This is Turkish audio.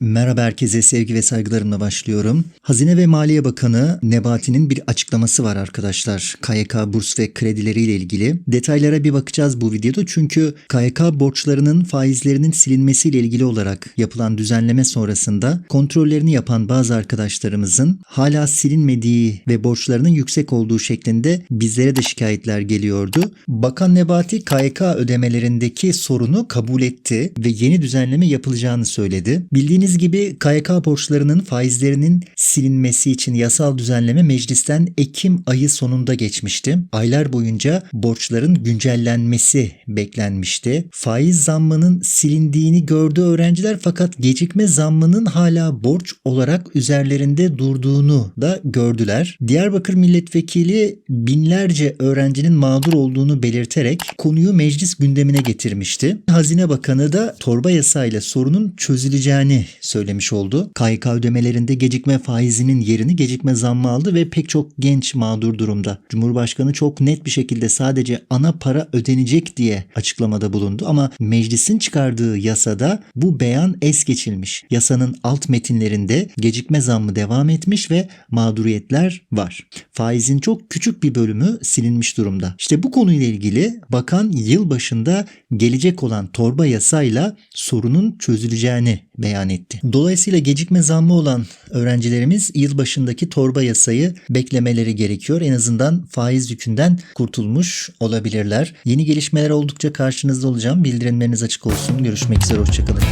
Merhaba herkese sevgi ve saygılarımla başlıyorum. Hazine ve Maliye Bakanı Nebati'nin bir açıklaması var arkadaşlar. KYK burs ve kredileriyle ilgili. Detaylara bir bakacağız bu videoda çünkü KYK borçlarının faizlerinin silinmesiyle ilgili olarak yapılan düzenleme sonrasında kontrollerini yapan bazı arkadaşlarımızın hala silinmediği ve borçlarının yüksek olduğu şeklinde bizlere de şikayetler geliyordu. Bakan Nebati KYK ödemelerindeki sorunu kabul etti ve yeni düzenleme yapılacağını söyledi. Bildiğiniz gibi KYK borçlarının faizlerinin silinmesi için yasal düzenleme meclisten Ekim ayı sonunda geçmişti. Aylar boyunca borçların güncellenmesi beklenmişti. Faiz zammının silindiğini gördü öğrenciler fakat gecikme zammının hala borç olarak üzerlerinde durduğunu da gördüler. Diyarbakır milletvekili binlerce öğrencinin mağdur olduğunu belirterek konuyu meclis gündemine getirmişti. Hazine Bakanı da torba yasayla sorunun çözüleceğini söylemiş oldu. KYK ödemelerinde gecikme faizinin yerini gecikme zammı aldı ve pek çok genç mağdur durumda. Cumhurbaşkanı çok net bir şekilde sadece ana para ödenecek diye açıklamada bulundu ama meclisin çıkardığı yasada bu beyan es geçilmiş. Yasanın alt metinlerinde gecikme zammı devam etmiş ve mağduriyetler var. Faizin çok küçük bir bölümü silinmiş durumda. İşte bu konuyla ilgili bakan yıl başında gelecek olan torba yasayla sorunun çözüleceğini beyan etti. Dolayısıyla gecikme zammı olan öğrencilerimiz yılbaşındaki torba yasayı beklemeleri gerekiyor. En azından faiz yükünden kurtulmuş olabilirler. Yeni gelişmeler oldukça karşınızda olacağım. Bildirimleriniz açık olsun. Görüşmek üzere. Hoşçakalın.